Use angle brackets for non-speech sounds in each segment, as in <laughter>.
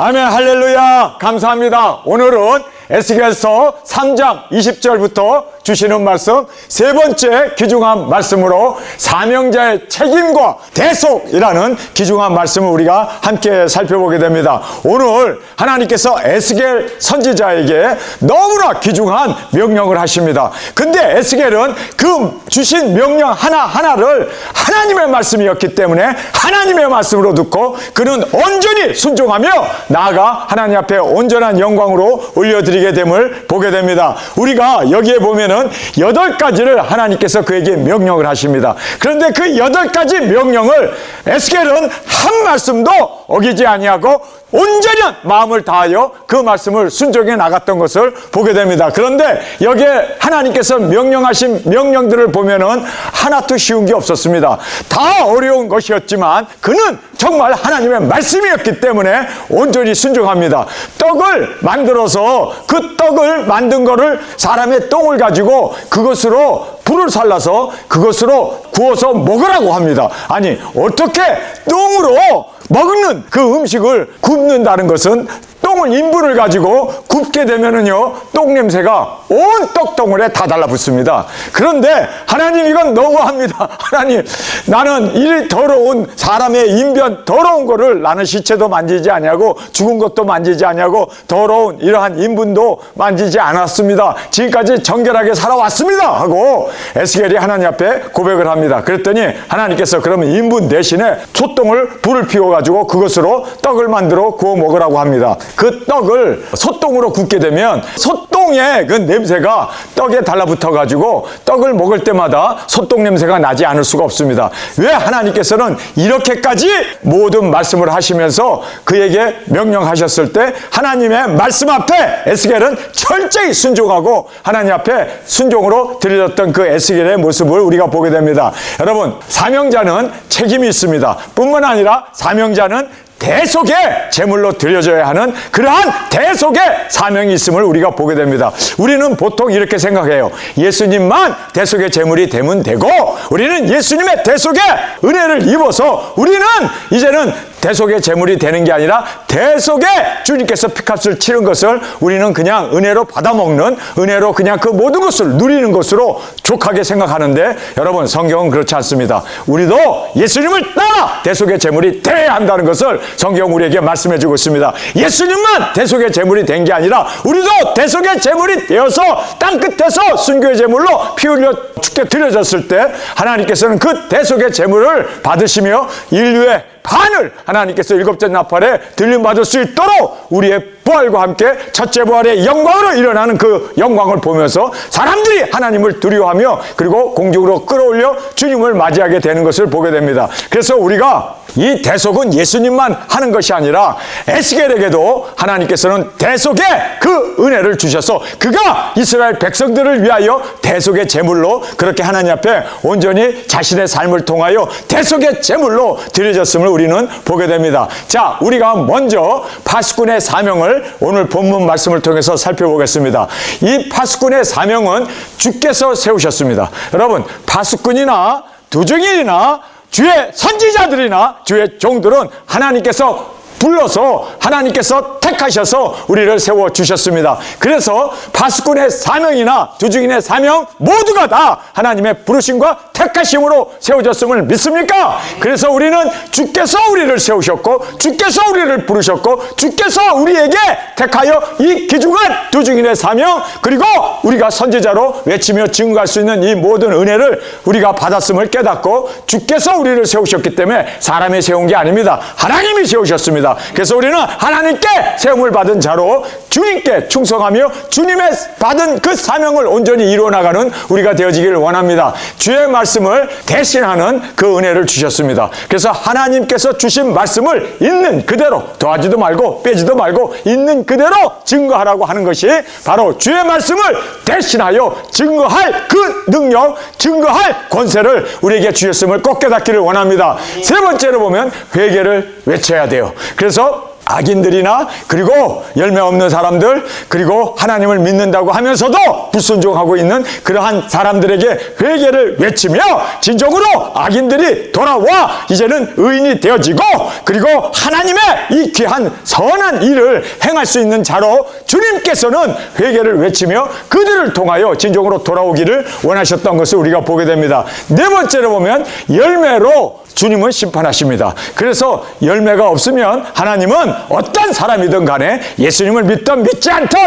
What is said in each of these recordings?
아멘 할렐루야. 감사합니다. 오늘은 에스겔서 3장 20절부터 주시는 말씀 세 번째 귀중한 말씀으로 사명자의 책임과 대속이라는 귀중한 말씀을 우리가 함께 살펴보게 됩니다. 오늘 하나님께서 에스겔 선지자에게 너무나 귀중한 명령을 하십니다. 근데 에스겔은 그 주신 명령 하나하나를 하나님의 말씀이었기 때문에 하나님의 말씀으로 듣고 그는 온전히 순종하며 나아가 하나님 앞에 온전한 영광으로 올려드 리게 됨을 보게 됩니다. 우리가 여기에 보면은 여덟 가지를 하나님께서 그에게 명령을 하십니다. 그런데 그 여덟 가지 명령을 에스겔은 한 말씀도 어기지 아니하고 온전히 마음을 다하여 그 말씀을 순종해 나갔던 것을 보게 됩니다. 그런데 여기에 하나님께서 명령하신 명령들을 보면은 하나도 쉬운 게 없었습니다. 다 어려운 것이었지만 그는 정말 하나님의 말씀이었기 때문에 온전히 순종합니다. 떡을 만들어서 그 떡을 만든 거를 사람의 똥을 가지고 그것으로 불을 살라서 그것으로 구워서 먹으라고 합니다. 아니 어떻게 똥으로 먹는 그 음식을 굽는다는 것은 똥을 인분을 가지고 굽게 되면은요 똥 냄새가 온 떡덩어리에 다 달라붙습니다. 그런데 하나님 이건 너무합니다. <laughs> 하나님 나는 이 더러운 사람의 인변 더러운 거를 나는 시체도 만지지 아니하고 죽은 것도 만지지 아니하고 더러운 이러한 인분도 만지지 않았습니다. 지금까지 정결하게 살아왔습니다. 하고 에스겔이 하나님 앞에 고백을 합니다. 그랬더니 하나님께서 그러면 인분 대신에 소똥을 불을 피워 가지고 그것으로 떡을 만들어 구워 먹으라고 합니다. 그 떡을 소똥으로 굽게 되면 소똥의 그 냄새가 떡에 달라붙어 가지고 떡을 먹을 때마다 소똥 냄새가 나지 않을 수가 없습니다. 왜 하나님께서는 이렇게까지 모든 말씀을 하시면서 그에게 명령하셨을 때 하나님의 말씀 앞에 에스겔은 철저히 순종하고 하나님 앞에 순종으로 드려졌던 그 에스겔의 모습을 우리가 보게 됩니다. 여러분 사명자는 책임이 있습니다. 뿐만 아니라 사명자는 대속의 제물로 드려져야 하는 그러한 대속의 사명이 있음을 우리가 보게 됩니다. 우리는 보통 이렇게 생각해요. 예수님만 대속의 제물이 되면 되고 우리는 예수님의 대속의 은혜를 입어서 우리는 이제는 대속의 제물이 되는 게 아니라 대속의 주님께서 피값을 치른 것을 우리는 그냥 은혜로 받아먹는 은혜로 그냥 그 모든 것을 누리는 것으로 족하게 생각하는데 여러분 성경은 그렇지 않습니다. 우리도 예수님을 따라 대속의 제물이 돼야 한다는 것을 성경 우리에게 말씀해 주고 있습니다. 예수님만 대속의 제물이 된 게 아니라 우리도 대속의 제물이 되어서 땅 끝에서 순교의 제물로 피 흘려 죽게 드려졌을 때 하나님께서는 그 대속의 제물을 받으시며 인류의 반을 하나님께서 일곱째 나팔에 들림받을 수 있도록 우리의 부활과 함께 첫째 부활의 영광으로 일어나는 그 영광을 보면서 사람들이 하나님을 두려워하며 그리고 공중으로 끌어올려 주님을 맞이하게 되는 것을 보게 됩니다. 그래서 우리가 이 대속은 예수님만 하는 것이 아니라 에스겔에게도 하나님께서는 대속의 그 은혜를 주셔서 그가 이스라엘 백성들을 위하여 대속의 제물로 그렇게 하나님 앞에 온전히 자신의 삶을 통하여 대속의 제물로 드려졌음을 우리는 보게 됩니다. 자, 우리가 먼저 파수꾼의 사명을 오늘 본문 말씀을 통해서 살펴보겠습니다. 이 파수꾼의 사명은 주께서 세우셨습니다. 여러분, 파수꾼이나 두중인이나 주의 선지자들이나 주의 종들은 하나님께서 불러서 하나님께서 택하셔서 우리를 세워 주셨습니다. 그래서 파수꾼의 사명이나 두중인의 사명 모두가 다 하나님의 부르심과 택하심으로 세워졌음을 믿습니까? 그래서 우리는 주께서 우리를 세우셨고 주께서 우리를 부르셨고 주께서 우리에게 택하여 이 기중한 두중인의 사명 그리고 우리가 선지자로 외치며 증거할 수 있는 이 모든 은혜를 우리가 받았음을 깨닫고 주께서 우리를 세우셨기 때문에 사람이 세운 게 아닙니다. 하나님이 세우셨습니다. 그래서 우리는 하나님께 세움을 받은 자로 주님께 충성하며 주님의 받은 그 사명을 온전히 이루어 나가는 우리가 되어지기를 원합니다. 주의 말씀을 대신하는 그 은혜를 주셨습니다. 그래서 하나님께서 주신 말씀을 있는 그대로 더하지도 말고 빼지도 말고 있는 그대로 증거하라고 하는 것이 바로 주의 말씀을 대신하여 증거할 그 능력, 증거할 권세를 우리에게 주셨음을 꼭 깨닫기를 원합니다. 세 번째로 보면 회개를 외쳐야 돼요. 그래서 악인들이나 그리고 열매 없는 사람들 그리고 하나님을 믿는다고 하면서도 불순종하고 있는 그러한 사람들에게 회개를 외치며 진정으로 악인들이 돌아와 이제는 의인이 되어지고 그리고 하나님의 이 귀한 선한 일을 행할 수 있는 자로 주님께서는 회개를 외치며 그들을 통하여 진정으로 돌아오기를 원하셨던 것을 우리가 보게 됩니다. 네 번째로 보면 열매로 주님은 심판하십니다. 그래서 열매가 없으면 하나님은 어떤 사람이든 간에 예수님을 믿든 믿지 않든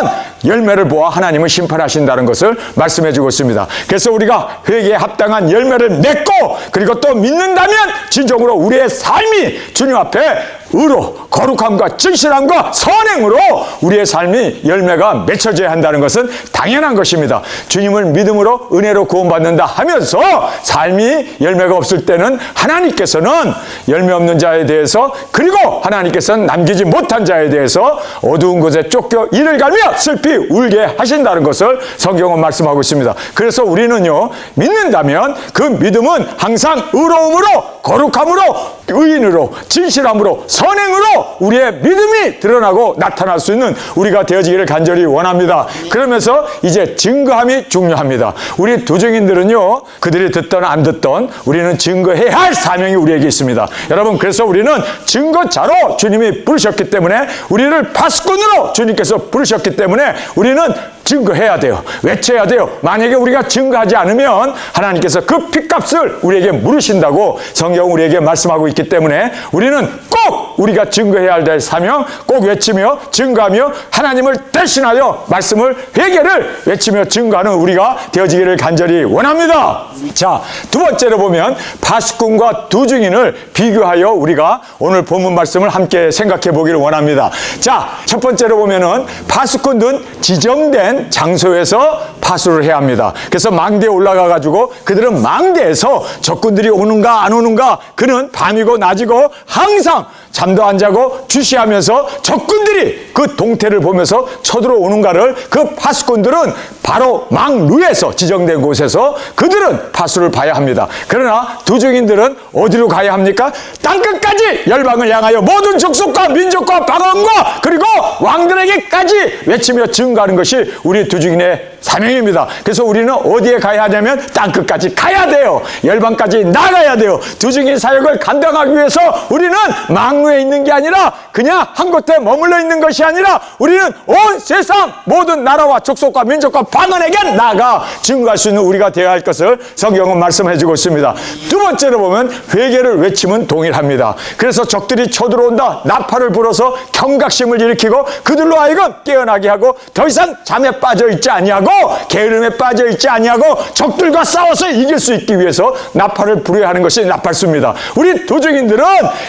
열매를 보아 하나님은 심판하신다는 것을 말씀해 주고 있습니다. 그래서 우리가 회개에 합당한 열매를 맺고 그리고 또 믿는다면 진정으로 우리의 삶이 주님 앞에 의로 거룩함과 진실함과 선행으로 우리의 삶이 열매가 맺혀져야 한다는 것은 당연한 것입니다. 주님을 믿음으로 은혜로 구원받는다 하면서 삶이 열매가 없을 때는 하나님께서는 열매 없는 자에 대해서 그리고 하나님께서는 남기지 못한 자에 대해서 어두운 곳에 쫓겨 이를 갈며 슬피 울게 하신다는 것을 성경은 말씀하고 있습니다. 그래서 우리는요 믿는다면 그 믿음은 항상 의로움으로 거룩함으로 의인으로 진실함으로 선행으로 우리의 믿음이 드러나고 나타날 수 있는 우리가 되어지기를 간절히 원합니다. 그러면서 이제 증거함이 중요합니다. 우리 두증인들은요 그들이 듣던 안 듣던 우리는 증거해야 할 사명이 우리에게 있습니다. 여러분 그래서 우리는 증거자로 주님이 부르셨기 때문에 우리를 파수꾼으로 주님께서 부르셨기 때문에 우리는 증거해야 돼요. 외쳐야 돼요. 만약에 우리가 증거하지 않으면 하나님께서 그 핏값을 우리에게 물으신다고 성경 우리에게 말씀하고 있기 때문에 우리는 꼭 우리가 증거해야 할 사명 꼭 외치며 증거하며 하나님을 대신하여 말씀을 회개를 외치며 증거하는 우리가 되어지기를 간절히 원합니다. 자, 두 번째로 보면 파수꾼과 두 증인을 비교하여 우리가 오늘 본문 말씀을 함께 생각해 보기를 원합니다. 자, 첫 번째로 보면은 파수꾼은 지정된 장소에서 파수를 해야 합니다. 그래서 망대에 올라가 가지고 그들은 망대에서 적군들이 오는가 안 오는가 그는 밤이고 낮이고 항상 잠도 안 자고 주시하면서 적군들이 그 동태를 보면서 쳐들어오는가를 그 파수꾼들은 바로 망루에서 지정된 곳에서 그들은 파수를 봐야 합니다. 그러나 두증인들은 어디로 가야 합니까? 땅끝까지 열방을 향하여 모든 족속과 민족과 방언과 그리고 왕들에게까지 외치며 증거하는 것이 우리 두증인의 사명입니다. 그래서 우리는 어디에 가야 하냐면 땅끝까지 가야 돼요. 열방까지 나가야 돼요. 두증인 사역을 감당하기 위해서 우리는 망 루에 있는 게 아니라 그냥 한 곳에 머물러 있는 것이 아니라 우리는 온 세상 모든 나라와 족속과 민족과 방언에게 나가 증거할 수 있는 우리가 되어야 할 것을 성경은 말씀해 주고 있습니다. 두 번째로 보면 회개를 외치면 동일합니다. 그래서 적들이 쳐들어온다. 나팔을 불어서 경각심을 일으키고 그들로 하여금 깨어나게 하고 더 이상 잠에 빠져 있지 아니하고 게으름에 빠져 있지 아니하고 적들과 싸워서 이길 수 있기 위해서 나팔을 불어야 하는 것이 나팔수입니다. 우리 도적인들은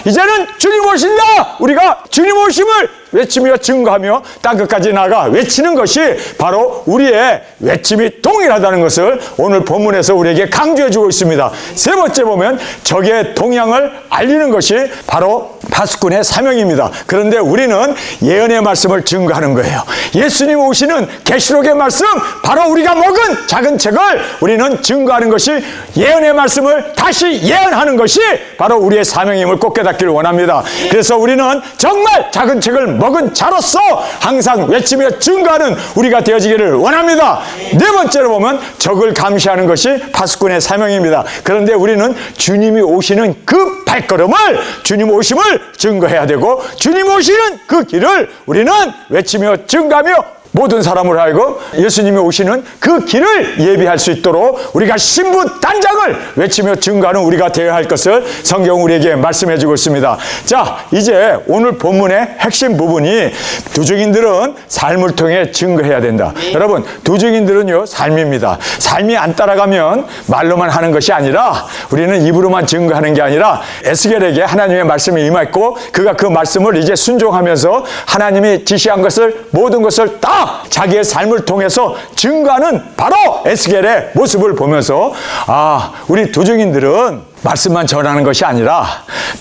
이제는 주님 오신다. 우리가 주님 오심을 외치며 증거하며 땅 끝까지 나가 외치는 것이 바로 우리의 외침이 동일하다는 것을 오늘 본문에서 우리에게 강조해 주고 있습니다. 세 번째 보면 적의 동향을 알리는 것이 바로 파수꾼의 사명입니다. 그런데 우리는 예언의 말씀을 증거하는 거예요. 예수님 오시는 계시록의 말씀 바로 우리가 먹은 작은 책을 우리는 증거하는 것이 예언의 말씀을 다시 예언하는 것이 바로 우리의 사명임을 꼭 깨닫기를 원합니다. 그래서 우리는 정말 작은 책을 먹은 자로서 항상 외치며 증거하는 우리가 되어지기를 원합니다. 네 번째로 보면 적을 감시하는 것이 파수꾼의 사명입니다. 그런데 우리는 주님이 오시는 그 발걸음을 주님 오심을 증거해야 되고 주님 오시는 그 길을 우리는 외치며 증거하며 모든 사람을 하여금 예수님이 오시는 그 길을 예비할 수 있도록 우리가 신부 단장을 외치며 증거하는 우리가 되어야 할 것을 성경 우리에게 말씀해 주고 있습니다. 자, 이제 오늘 본문의 핵심 부분이 두증인들은 삶을 통해 증거해야 된다. 여러분, 두증인들은요, 삶입니다. 삶이 안 따라가면 말로만 하는 것이 아니라 우리는 입으로만 증거하는 게 아니라 에스겔에게 하나님의 말씀이 임했고 그가 그 말씀을 이제 순종하면서 하나님이 지시한 것을 모든 것을 다 자기의 삶을 통해서 증거하는 바로 에스겔의 모습을 보면서 아, 우리 두증인들은 말씀만 전하는 것이 아니라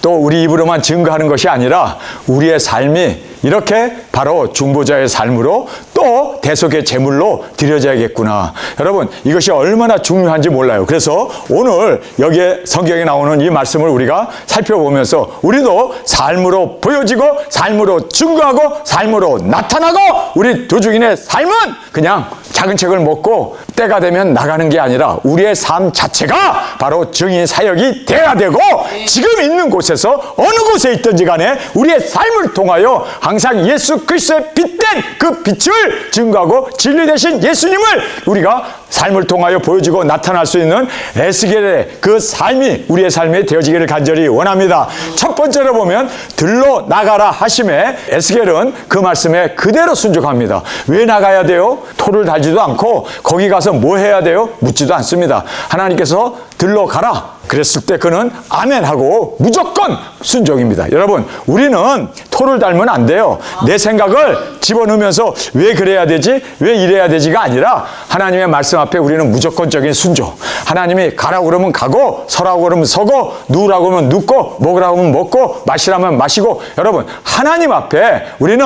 또 우리 입으로만 증거하는 것이 아니라 우리의 삶이 이렇게 바로 중보자의 삶으로 또 대속의 제물로 드려져야겠구나. 여러분, 이것이 얼마나 중요한지 몰라요. 그래서 오늘 여기에 성경에 나오는 이 말씀을 우리가 살펴보면서 우리도 삶으로 보여지고 삶으로 증거하고 삶으로 나타나고 우리 도중인의 삶은 그냥 작은 책을 먹고 때가 되면 나가는 게 아니라 우리의 삶 자체가 바로 증인 사역이 돼야 되고 지금 있는 곳에서 어느 곳에 있든지 간에 우리의 삶을 통하여 항상 예수 그리스도의 빛된 그 빛을 증거하고 진리 되신 예수님을 우리가 삶을 통하여 보여주고 나타날 수 있는 에스겔의 그 삶이 우리의 삶에 되어지기를 간절히 원합니다. 첫 번째로 보면 들러 나가라 하심에 에스겔은 그 말씀에 그대로 순종합니다. 왜 나가야 돼요? 토를 달지도 않고 거기 가서 뭐 해야 돼요? 묻지도 않습니다. 하나님께서 들러 가라. 그랬을 때 그는 아멘 하고 무조건 순종입니다. 여러분, 우리는 토를 달면 안 돼요. 내 생각을 집어넣으면서 왜 그래야 되지? 왜 이래야 되지가 아니라 하나님의 말씀 앞에 우리는 무조건적인 순종. 하나님이 가라고 그러면 가고, 서라고 그러면 서고, 누우라고 하면 눕고, 먹으라고 하면 먹고, 마시라면 마시고. 여러분, 하나님 앞에 우리는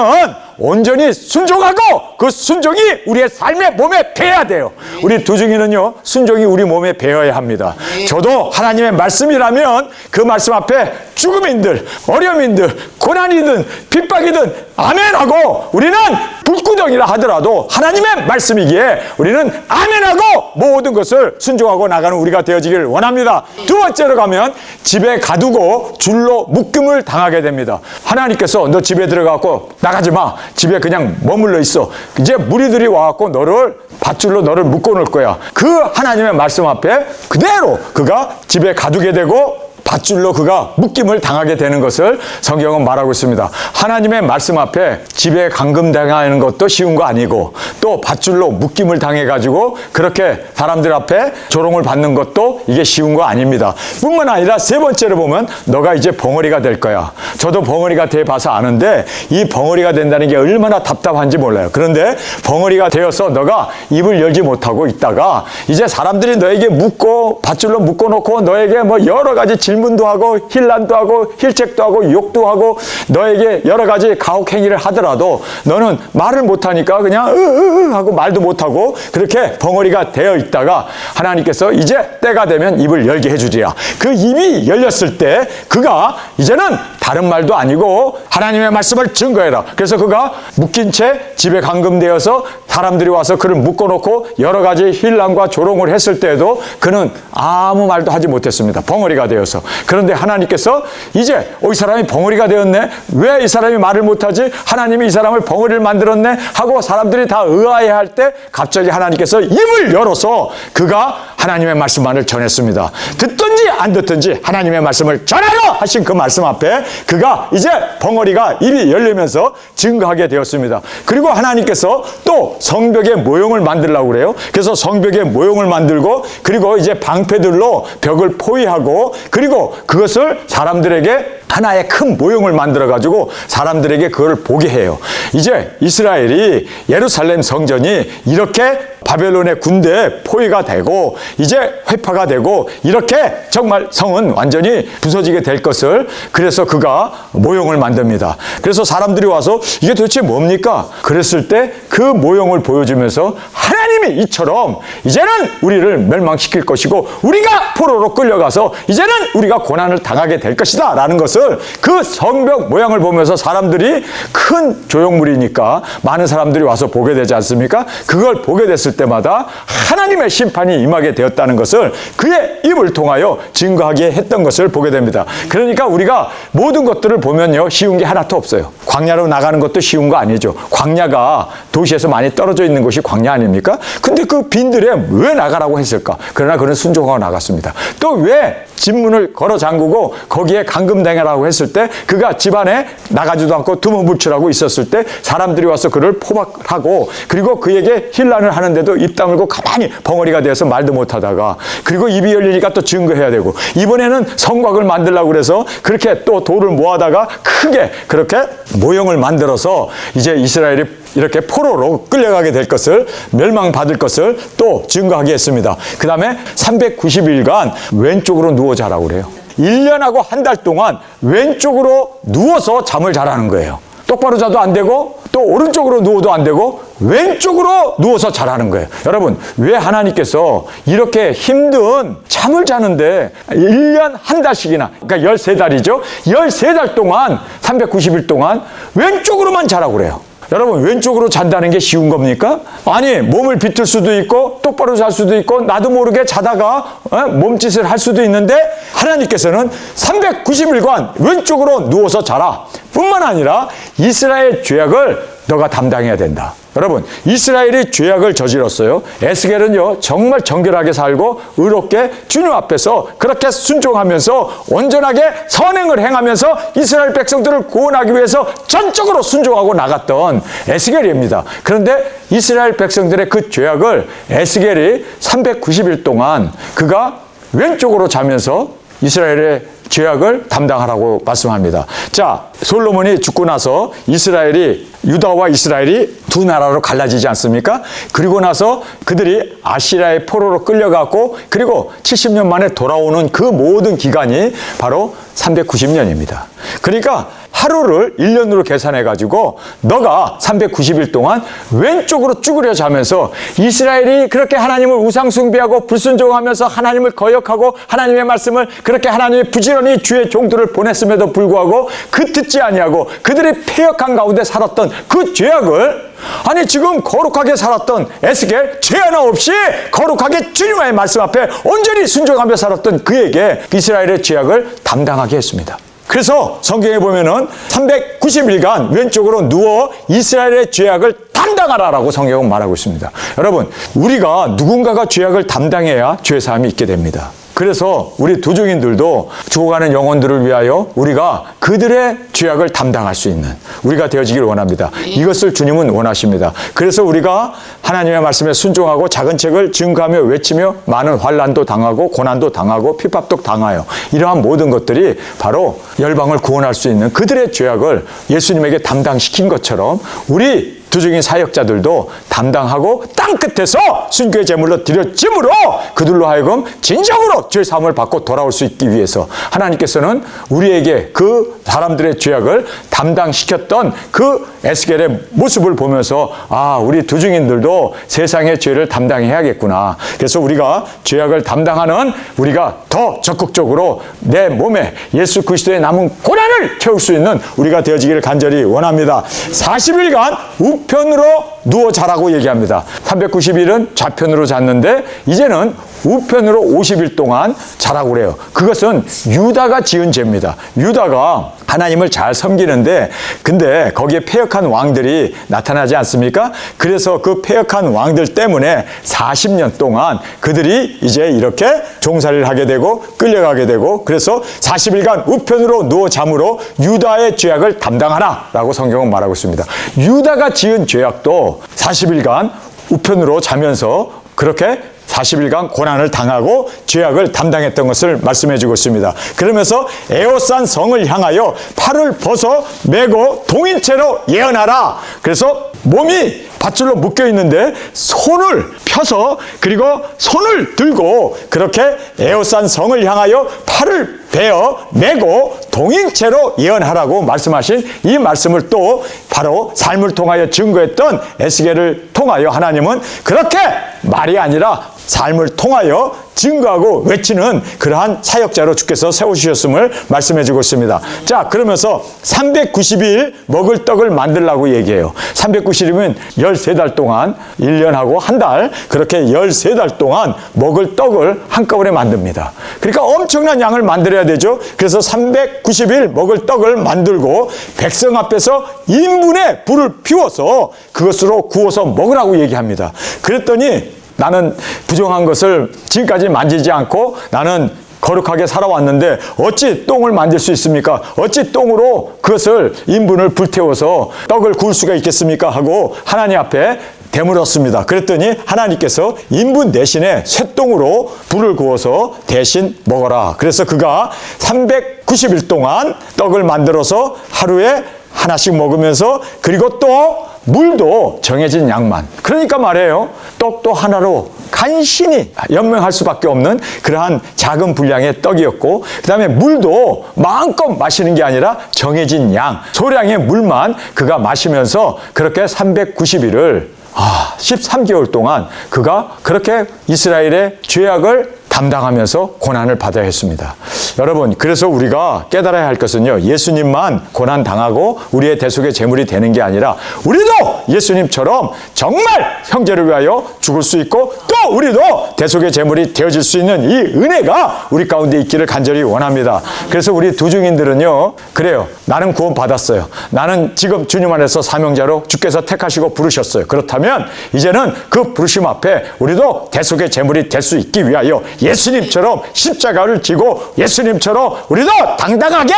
온전히 순종하고 그 순종이 우리의 삶의 몸에 배야 돼요. 우리 두중이는요, 순종이 우리 몸에 배어야 합니다. 저도 하나님의 말씀이라면 그 말씀 앞에 죽음인들, 어려움인들, 고난이든 핍박이든 아멘하고 우리는 불구덩이라 하더라도 하나님의 말씀이기에 우리는 아멘하고 모든 것을 순종하고 나가는 우리가 되어지길 원합니다. 두 번째로 가면 집에 가두고 줄로 묶음을 당하게 됩니다. 하나님께서 너 집에 들어가고 나가지 마. 집에 그냥 머물러 있어. 이제 무리들이 와갖고 너를 밧줄로 너를 묶어 놓을 거야. 그 하나님의 말씀 앞에 그대로 그가 집에 가두게 되고 밧줄로 그가 묶임을 당하게 되는 것을 성경은 말하고 있습니다. 하나님의 말씀 앞에 집에 감금당하는 것도 쉬운 거 아니고 또 밧줄로 묶임을 당해가지고 그렇게 사람들 앞에 조롱을 받는 것도 이게 쉬운 거 아닙니다. 뿐만 아니라 세 번째로 보면 너가 이제 벙어리가 될 거야. 저도 벙어리가 돼 봐서 아는데 이 벙어리가 된다는 게 얼마나 답답한지 몰라요. 그런데 벙어리가 되어서 너가 입을 열지 못하고 있다가 이제 사람들이 너에게 묶고 밧줄로 묶어놓고 너에게 뭐 여러 가지 질 문도 하고 힐난도 하고 힐책도 하고 욕도 하고 너에게 여러 가지 가혹 행위를 하더라도 너는 말을 못하니까 그냥 으으으 하고 말도 못하고 그렇게 벙어리가 되어 있다가 하나님께서 이제 때가 되면 입을 열게 해주리라. 그 입이 열렸을 때 그가 이제는 다른 말도 아니고 하나님의 말씀을 증거해라. 그래서 그가 묶인 채 집에 감금되어서 사람들이 와서 그를 묶어놓고 여러 가지 힐난과 조롱을 했을 때에도 그는 아무 말도 하지 못했습니다. 벙어리가 되어서. 그런데 하나님께서 이제 어, 이 사람이 벙어리가 되었네? 왜 이 사람이 말을 못하지? 하나님이 이 사람을 벙어리를 만들었네? 하고 사람들이 다 의아해할 때 갑자기 하나님께서 입을 열어서 그가 하나님의 말씀만을 전했습니다. 듣든지 안 듣든지 하나님의 말씀을 전하라 하신 그 말씀 앞에 그가 이제 벙어리가 입이 열리면서 증거하게 되었습니다. 그리고 하나님께서 또 성벽의 모형을 만들라고 그래요. 그래서 성벽의 모형을 만들고 그리고 이제 방패들로 벽을 포위하고 그리고 그것을 사람들에게 하나의 큰 모형을 만들어 가지고 사람들에게 그걸 보게 해요. 이제 이스라엘이 예루살렘 성전이 이렇게 바벨론의 군대에 포위가 되고 이제 회파가 되고 이렇게 정말 성은 완전히 부서지게 될 것을 그래서 그가 모형을 만듭니다. 그래서 사람들이 와서 이게 도대체 뭡니까? 그랬을 때 그 모형을 보여주면서 하나님이 이처럼 이제는 우리를 멸망시킬 것이고 우리가 포로로 끌려가서 이제는 우리가 고난을 당하게 될 것이다 라는 것을 그 성벽 모양을 보면서 사람들이 큰 조형물이니까 많은 사람들이 와서 보게 되지 않습니까? 그걸 보게 됐을 때마다 하나님의 심판이 임하게 되었다는 것을 그의 입을 통하여 증거하게 했던 것을 보게 됩니다. 그러니까 우리가 모든 것들을 보면요 쉬운 게 하나도 없어요. 광야로 나가는 것도 쉬운 거 아니죠. 광야가 도시에서 많이 떨어져 있는 곳이 광야 아닙니까? 근데 그 빈들에 왜 나가라고 했을까? 그러나 그는 순종하고 나갔습니다. 또 왜 집문을 걸어 잠그고 거기에 감금당 하라고 했을 때 그가 집안에 나가지도 않고 두문불출하고 있었을 때 사람들이 와서 그를 포박하고 그리고 그에게 힐난을 하는데도 입 다물고 가만히 벙어리가 되어서 말도 못하다가 그리고 입이 열리니까 또 증거해야 되고 이번에는 성곽을 만들라고 그래서 그렇게 또 돌을 모아다가 크게 그렇게 모형을 만들어서 이제 이스라엘이 이렇게 포로로 끌려가게 될 것을 멸망받을 것을 또 증거하게 했습니다. 그 다음에 390일간 왼쪽으로 누워 자라고 그래요. 1년하고 한 달 동안 왼쪽으로 누워서 잠을 자라는 거예요. 똑바로 자도 안 되고 또 오른쪽으로 누워도 안 되고 왼쪽으로 누워서 자라는 거예요. 여러분, 왜 하나님께서 이렇게 힘든 잠을 자는데 1년 한 달씩이나, 그러니까 13달이죠. 13달 동안, 390일 동안 왼쪽으로만 자라고 그래요. 여러분 왼쪽으로 잔다는 게 쉬운 겁니까? 아니 몸을 비틀 수도 있고 똑바로 잘 수도 있고 나도 모르게 자다가 어? 몸짓을 할 수도 있는데 하나님께서는 390일간 왼쪽으로 누워서 자라 뿐만 아니라 이스라엘 죄악을 너가 담당해야 된다. 여러분 이스라엘이 죄악을 저질렀어요. 에스겔은요 정말 정결하게 살고 의롭게 주님 앞에서 그렇게 순종하면서 온전하게 선행을 행하면서 이스라엘 백성들을 구원하기 위해서 전적으로 순종하고 나갔던 에스겔입니다. 그런데 이스라엘 백성들의 그 죄악을 에스겔이 390일 동안 그가 왼쪽으로 자면서 이스라엘의 죄악을 담당하라고 말씀합니다. 자, 솔로몬이 죽고 나서 이스라엘이 유다와 이스라엘이 두 나라로 갈라지지 않습니까? 그리고 나서 그들이 아시라의 포로로 끌려갔고 그리고 70년 만에 돌아오는 그 모든 기간이 바로 390년입니다. 그러니까 하루를 1년으로 계산해 가지고 너가 390일 동안 왼쪽으로 쭈그려 자면서 이스라엘이 그렇게 하나님을 우상 숭배하고 불순종하면서 하나님을 거역하고 하나님의 말씀을 그렇게 하나님이 부지런히 주의 종들을 보냈음에도 불구하고 그 듣지 아니하고 그들이 폐역한 가운데 살았던 그 죄악을 아니 지금 거룩하게 살았던 에스겔 죄 하나 없이 거룩하게 주님의 말씀 앞에 온전히 순종하며 살았던 그에게 이스라엘의 죄악을 담당하게 했습니다. 그래서 성경에 보면은 390일간 왼쪽으로 누워 이스라엘의 죄악을 담당하라라고 성경은 말하고 있습니다. 여러분, 우리가 누군가가 죄악을 담당해야 죄 사함이 있게 됩니다. 그래서 우리 도중인들도 죽어가는 영혼들을 위하여 우리가 그들의 죄악을 담당할 수 있는 우리가 되어지길 원합니다. 이것을 주님은 원하십니다. 그래서 우리가 하나님의 말씀에 순종하고 작은 책을 증거하며 외치며 많은 환란도 당하고 고난도 당하고 핍박도 당하여 이러한 모든 것들이 바로 열방을 구원할 수 있는 그들의 죄악을 예수님에게 담당시킨 것처럼 우리 두중인 사역자들도 담당하고 땅 끝에서 순교의 제물로 드려짐으로 그들로 하여금 진정으로 죄 사함을 받고 돌아올 수 있기 위해서 하나님께서는 우리에게 그 사람들의 죄악을 담당시켰던 그 에스겔의 모습을 보면서 아 우리 두중인들도 세상의 죄를 담당해야겠구나. 그래서 우리가 죄악을 담당하는 우리가 더 적극적으로 내 몸에 예수 그리스도의 남은 고난을 채울 수 있는 우리가 되어지기를 간절히 원합니다. 40일간 우편으로 누워 자라고 얘기합니다 390일은 좌편으로 잤는데 이제는 우편으로 50일 동안 자라고 그래요. 그것은 유다가 지은 죄입니다. 유다가 하나님을 잘 섬기는데 근데 거기에 폐역한 왕들이 나타나지 않습니까? 그래서 그 폐역한 왕들 때문에 40년 동안 그들이 이제 이렇게 종살이를 하게 되고 끌려가게 되고 그래서 40일간 우편으로 누워 잠으로 유다의 죄악을 담당하라 라고 성경은 말하고 있습니다. 유다가 지은 죄악도 40일간 우편으로 자면서 그렇게 40일간 고난을 당하고 죄악을 담당했던 것을 말씀해 주고 있습니다. 그러면서 에오산 성을 향하여 팔을 벗어 메고 동인체로 예언하라. 그래서 몸이 밧줄로 묶여 있는데 손을 펴서 그리고 손을 들고 그렇게 에오산 성을 향하여 팔을 베어 메고 동인체로 예언하라고 말씀하신 이 말씀을 또 바로 삶을 통하여 증거했던 에스겔을 통하여 하나님은 그렇게 말이 아니라 삶을 통하여 증거하고 외치는 그러한 사역자로 주께서 세우셨음을 말씀해 주고 있습니다. 자, 그러면서 390일 먹을 떡을 만들라고 얘기해요. 390일이면 13달 동안 1년하고 한 달 그렇게 13달 동안 먹을 떡을 한꺼번에 만듭니다. 그러니까 엄청난 양을 만들어야 되죠. 그래서 390일 먹을 떡을 만들고 백성 앞에서 인분의 불을 피워서 그것으로 구워서 먹으라고 얘기합니다. 그랬더니 나는 부정한 것을 지금까지 만지지 않고 나는 거룩하게 살아왔는데 어찌 똥을 만들 수 있습니까? 어찌 똥으로 그것을 인분을 불태워서 떡을 구울 수가 있겠습니까? 하고 하나님 앞에 되물었습니다. 그랬더니 하나님께서 인분 대신에 쇠똥으로 불을 구워서 대신 먹어라. 그래서 그가 390일 동안 떡을 만들어서 하루에 하나씩 먹으면서 그리고 또 물도 정해진 양만. 그러니까 말이에요. 떡도 하나로 간신히 연명할 수밖에 없는 그러한 작은 분량의 떡이었고, 그 다음에 물도 마음껏 마시는 게 아니라 정해진 양, 소량의 물만 그가 마시면서 그렇게 390일을 아, 13개월 동안 그가 그렇게 이스라엘의 죄악을 담당하면서 고난을 받아야 했습니다. 여러분, 그래서 우리가 깨달아야 할 것은요, 예수님만 고난 당하고 우리의 대속의 제물이 되는 게 아니라 우리도 예수님처럼 정말 형제를 위하여 죽을 수 있고 또 우리도 대속의 제물이 되어질 수 있는 이 은혜가 우리 가운데 있기를 간절히 원합니다. 그래서 우리 두중인들은요, 그래요. 나는 구원 받았어요. 나는 지금 주님 안에서 사명자로 주께서 택하시고 부르셨어요. 그렇다면 이제는 그 부르심 앞에 우리도 대속의 제물이 될 수 있기 위하여 예수님처럼 십자가를 지고 예수님처럼 우리도 당당하게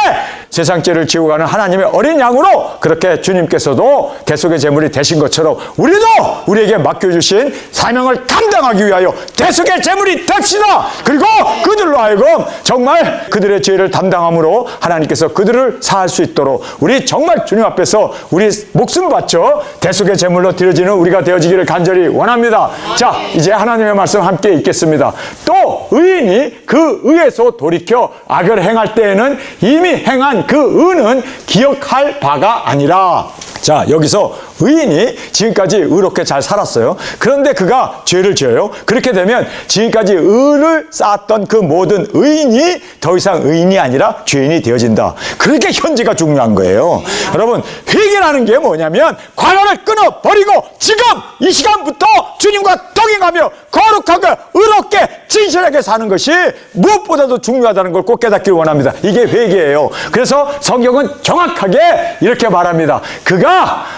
세상 죄를 지고 가는 하나님의 어린 양으로 그렇게 주님께서도 대속의 제물이 되신 것처럼 우리도 우리에게 맡겨주신 사명을 감당하기 위하여 대속의 제물이 됩시다. 그리고 그들로 하여금 정말 그들의 죄를 담당함으로 하나님께서 그들을 사할 수 있도록 우리 정말 주님 앞에서 우리 목숨 바쳐 대속의 제물로 드려지는 우리가 되어지기를 간절히 원합니다. 자, 이제 하나님의 말씀 함께 읽겠습니다. 또 의인이 그 의에서 돌이켜 악을 행할 때에는 이미 행한 그 의는 기억할 바가 아니라 자, 여기서 의인이 지금까지 의롭게 잘 살았어요. 그런데 그가 죄를 지어요. 그렇게 되면 지금까지 의를 쌓았던 그 모든 의인이 더 이상 의인이 아니라 죄인이 되어진다. 그렇게 현재가 중요한 거예요. 여러분, 회개라는 게 뭐냐면 관원을 끊어 버리고 지금 이 시간부터 주님과 동행하며 거룩하게 의롭게 진실하게 사는 것이 무엇보다도 중요하다는 걸 꼭 깨닫기를 원합니다. 이게 회개예요. 그래서 성경은 정확하게 이렇게 말합니다. 그가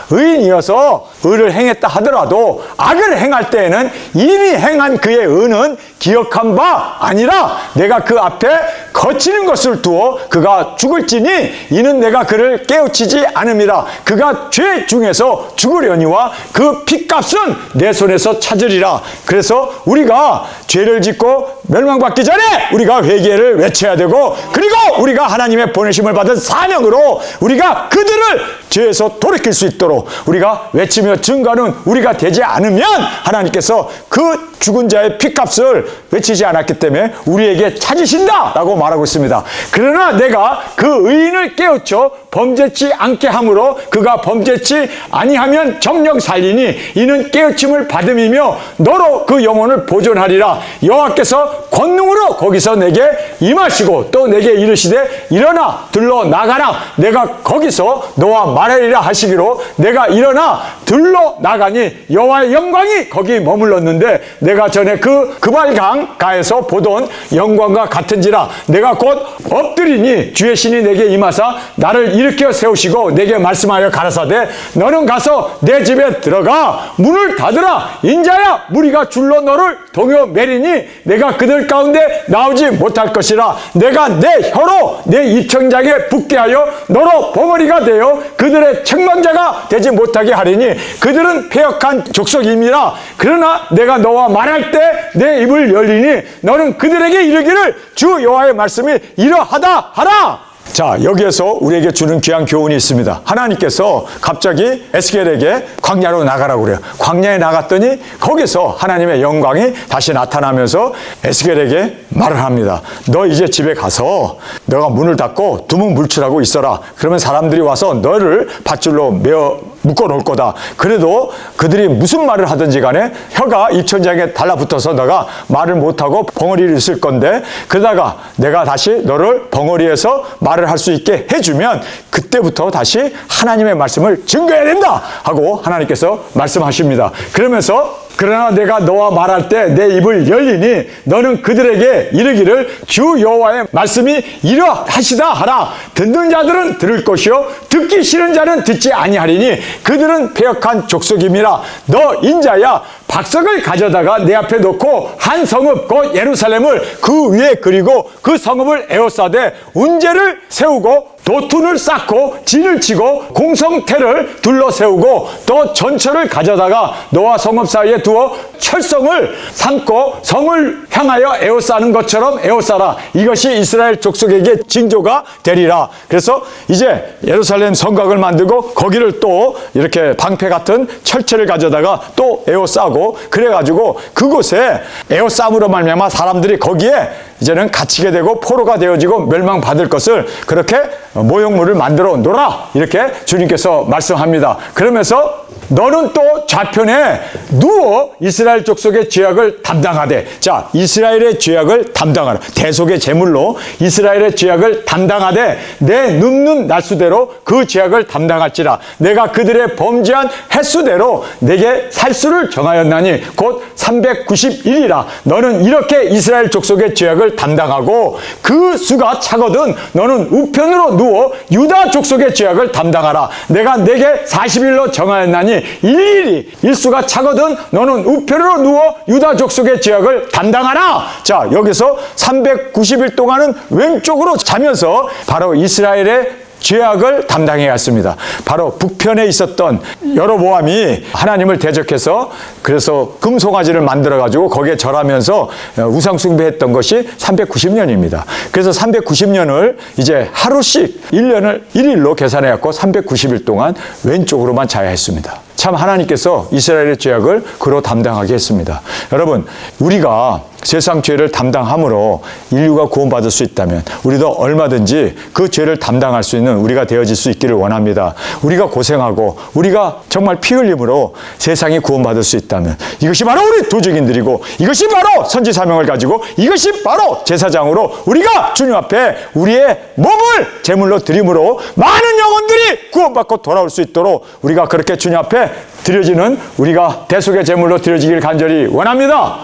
의인이어서 의를 행했다 하더라도 악을 행할 때에는 이미 행한 그의 의는 기억한 바 아니라 내가 그 앞에 거치는 것을 두어 그가 죽을지니 이는 내가 그를 깨우치지 않음이라. 그가 죄 중에서 죽으려니와 그 핏값은 내 손에서 찾으리라. 그래서 우리가 죄를 짓고 멸망받기 전에 우리가 회개를 외쳐야 되고 그리고 우리가 하나님의 보내심을 받은 사명으로 우리가 그들을 죄에서 돌이킬 수 있도록 우리가 외치며 증거하는 우리가 되지 않으면 하나님께서 그 죽은 자의 핏값을 외치지 않았기 때문에 우리에게 찾으신다라고 말하고 있습니다. 그러나 내가 그 의인을 깨우쳐 범죄치 않게 함으로 그가 범죄치 아니하면 정령 살리니 이는 깨우침을 받음이며 너로 그 영혼을 보존하리라. 여호와께서 권능으로 거기서 내게 임하시고 또 내게 이르시되 일어나 들러 나가라. 내가 거기서 너와 말하리라 하시기로 내가 일어나 들러 나가니 여호와의 영광이 거기 머물렀는데 내가 전에 그 그발강 가에서 보던 영광과 같은지라 내가 곧 엎드리니 주의 신이 내게 임하사 나를 일으켜 세우시고 내게 말씀하여 가라사대 너는 가서 내 집에 들어가 문을 닫으라. 인자야 무리가 줄로 너를 동요 매리니 내가 그들 가운데 나오지 못할 것이라. 내가 내 혀로 내 입청장에 붙게 하여 너로 벙어리가 되어 그들의 책망자가 되지 못하게 하리니 그들은 폐역한 족속임이라. 그러나 내가 너와 말할 때 내 입을 열리니 너는 그들에게 이르기를 주 여호와의 말씀이 이러하다 하라 자, 여기에서 우리에게 주는 귀한 교훈이 있습니다. 하나님께서 갑자기 에스겔에게 광야로 나가라고 그래요. 광야에 나갔더니 거기서 하나님의 영광이 다시 나타나면서 에스겔에게 말을 합니다. 너 이제 집에 가서 너가 문을 닫고 두문 물출하고 있어라. 그러면 사람들이 와서 너를 밧줄로 메어 묶어 놓을 거다. 그래도 그들이 무슨 말을 하든지 간에 혀가 입천장에 달라붙어서 너가 말을 못하고 벙어리를 있을 건데 그러다가 내가 다시 너를 벙어리에서 말을 할 수 있게 해주면 그때부터 다시 하나님의 말씀을 증거해야 된다 하고 하나님께서 말씀하십니다. 그러면서 그러나 내가 너와 말할 때 내 입을 열리니 너는 그들에게 이르기를 주 여호와의 말씀이 이러하시다 하라. 듣는 자들은 들을 것이요 듣기 싫은 자는 듣지 아니하리니 그들은 폐역한 족속임이라. 너 인자야 박석을 가져다가 내 앞에 놓고 한 성읍 곧 예루살렘을 그 위에 그리고 그 성읍을 에워싸되 운제를 세우고 도tun을 쌓고 진을 치고 공성태를 둘러세우고 또 전철을 가져다가 노아 성읍 사이에 두어 철성을 삼고 성을 향하여 에워싸는 것처럼 에워싸라. 이것이 이스라엘 족속에게 징조가 되리라. 그래서 이제 예루살렘 성곽을 만들고 거기를 또 이렇게 방패 같은 철체를 가져다가 또 에워싸고 그래가지고 그곳에 에워싸움으로 말미암아 사람들이 거기에 이제는 갇히게 되고 포로가 되어지고 멸망받을 것을 그렇게 모형물을 만들어 놓으라 이렇게 주님께서 말씀합니다. 그러면서 너는 또 좌편에 누워 이스라엘 족속의 죄악을 담당하되. 자 이스라엘의 죄악을 담당하라. 대속의 제물로 이스라엘의 죄악을 담당하되 내 눕는 날수대로 그 죄악을 담당할지라. 내가 그들의 범죄한 횟수대로 내게 살수를 정하였나니 곧 391이라. 너는 이렇게 이스라엘 족속의 죄악을 담당하고 그 수가 차거든 너는 우편으로 누워 유다 족속의 죄악을 담당하라. 내가 내게 40일로 정하였나니 일일이 일수가 차거든 너는 우편으로 누워 유다 족속의 죄악을 담당하라 자 여기서 390일 동안은 왼쪽으로 자면서 바로 이스라엘의 죄악을 담당해야 했습니다. 바로 북편에 있었던 여로보암이 하나님을 대적해서 그래서 금송아지를 만들어 가지고 거기에 절하면서 우상 숭배했던 것이 390년입니다. 그래서 390년을 이제 하루씩 1년을 1일로 계산해 갖고 390일 동안 왼쪽으로만 자야 했습니다. 참 하나님께서 이스라엘의 죄악을 그로 담당하게 했습니다. 여러분, 우리가 세상 죄를 담당함으로 인류가 구원받을 수 있다면 우리도 얼마든지 그 죄를 담당할 수 있는 우리가 되어질 수 있기를 원합니다. 우리가 고생하고 우리가 정말 피 흘림으로 세상이 구원받을 수 있다면 이것이 바로 우리 도적인들이고 이것이 바로 선지 사명을 가지고 이것이 바로 제사장으로 우리가 주님 앞에 우리의 몸을 제물로 드림으로 많은 영혼들이 구원받고 돌아올 수 있도록 우리가 그렇게 주님 앞에 드려지는 우리가 대속의 제물로 드려지길 간절히 원합니다.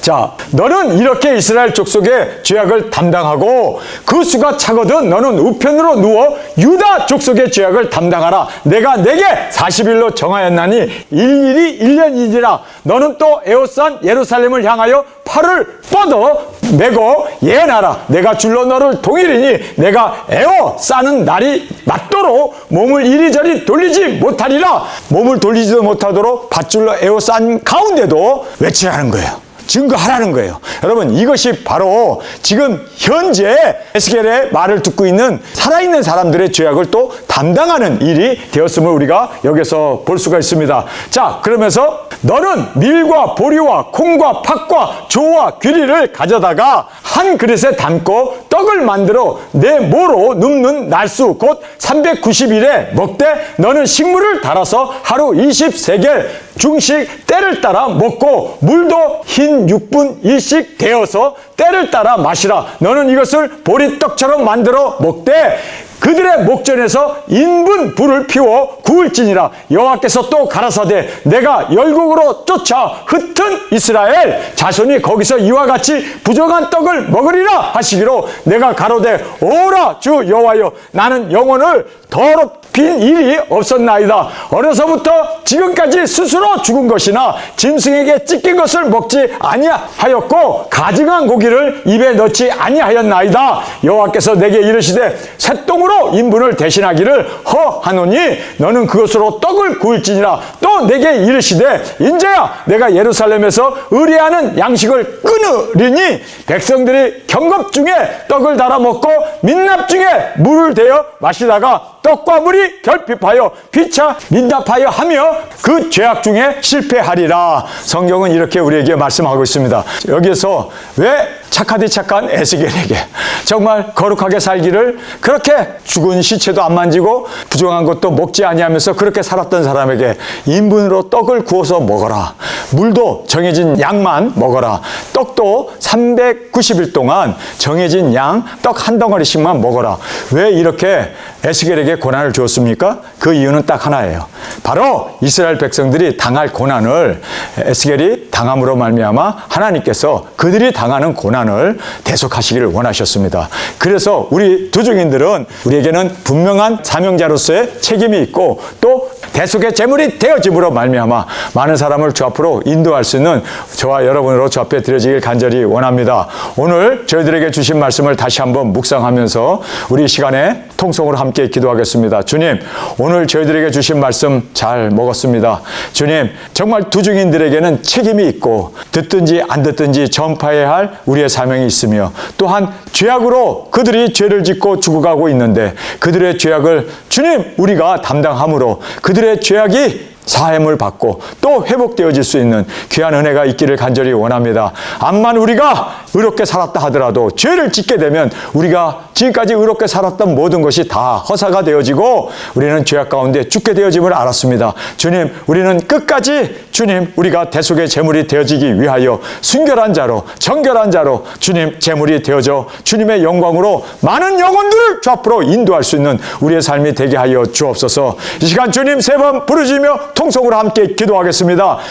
자, 너는 이렇게 이스라엘 족속의 죄악을 담당하고 그 수가 차거든 너는 우편으로 누워 유다 족속의 죄악을 담당하라. 내가 내게 40일로 정하였나니 일일이 1년이니라. 너는 또 에오산 예루살렘을 향하여 팔을 뻗어 메고 예언하라. 내가 줄로 너를 동일이니 내가 에워 싸는 날이 맞도록 몸을 이리저리 돌리지 못하리라. 몸을 돌리지도 못하도록 밧줄로 에워 싼 가운데도 외치라는 거예요. 증거하라는 거예요. 여러분 이것이 바로 지금 현재 에스겔의 말을 듣고 있는 살아있는 사람들의 죄악을 또 담당하는 일이 되었음을 우리가 여기서 볼 수가 있습니다. 자 그러면서 너는 밀과 보리와 콩과 팥과 조와 귀리를 가져다가 한 그릇에 담고 떡을 만들어 내 모로 눕는 날수 곧 390일에 먹되 너는 식물을 달아서 하루 20세겔 중식 때를 따라 먹고 물도 흰 육분 일씩 되어서 때를 따라 마시라. 너는 이것을 보리떡처럼 만들어 먹되 그들의 목전에서 인분 불을 피워 구울지니라. 여호와께서 또 가라사대 내가 열국으로 쫓아 흩은 이스라엘 자손이 거기서 이와 같이 부정한 떡을 먹으리라 하시기로 내가 가로되 오라 주 여호와여 나는 영혼을 더럽 힌 일이 없었나이다. 어려서부터 지금까지 스스로 죽은 것이나 짐승에게 찢긴 것을 먹지 아니하였고 가증한 고기를 입에 넣지 아니하였나이다. 여호와께서 내게 이르시되 새똥으로 인분을 대신하기를 허하노니 너는 그것으로 떡을 구울지니라. 또 내게 이르시되 인자야 내가 예루살렘에서 의뢰하는 양식을 끊으리니 백성들이 경겁 중에 떡을 달아 먹고 민납 중에 물을 대어 마시다가 떡과 물이 결핍하여 피차 민답하여 하며 그 죄악 중에 실패하리라. 성경은 이렇게 우리에게 말씀하고 있습니다. 여기에서 왜 착하디 착한 에스겔에게 정말 거룩하게 살기를 그렇게 죽은 시체도 안 만지고 부정한 것도 먹지 아니하면서 그렇게 살았던 사람에게 인분으로 떡을 구워서 먹어라. 물도 정해진 양만 먹어라. 떡도 390일 동안 정해진 양 떡 한 덩어리씩만 먹어라. 왜 이렇게 에스겔에게 고난을 주었습니까? 그 이유는 딱 하나예요. 바로 이스라엘 백성들이 당할 고난을 에스겔이 당함으로 말미암아 하나님께서 그들이 당하는 고난 고난을 대속하시기를 원하셨습니다. 그래서 우리 두중인들은 우리에게는 분명한 사명자로서의 책임이 있고 또 대속의 제물이 되어짐으로 말미암아 많은 사람을 주 앞으로 인도할 수 있는 저와 여러분으로 주 앞에 드려지길 간절히 원합니다. 오늘 저희들에게 주신 말씀을 다시 한번 묵상하면서 우리 시간에 통성으로 함께 기도하겠습니다. 주님, 오늘 저희들에게 주신 말씀 잘 먹었습니다. 주님, 정말 두중인들에게는 책임이 있고 듣든지 안 듣든지 전파해야 할 우리의 사명이 있으며 또한 죄악으로 그들이 죄를 짓고 죽어가고 있는데 그들의 죄악을 주님 우리가 담당함으로 그들의 죄악이 사함을 받고 또 회복되어질 수 있는 귀한 은혜가 있기를 간절히 원합니다. 암만 우리가 의롭게 살았다 하더라도 죄를 짓게 되면 우리가 지금까지 의롭게 살았던 모든 것이 다 허사가 되어지고 우리는 죄악 가운데 죽게 되어짐을 알았습니다. 주님, 우리는 끝까지 주님, 우리가 대속의 제물이 되어지기 위하여 순결한 자로, 정결한 자로 주님 제물이 되어져 주님의 영광으로 많은 영혼들을 주 앞으로 인도할 수 있는 우리의 삶이 되게 하여 주옵소서. 이 시간 주님 세 번 부르짖며 통성으로 함께 기도하겠습니다.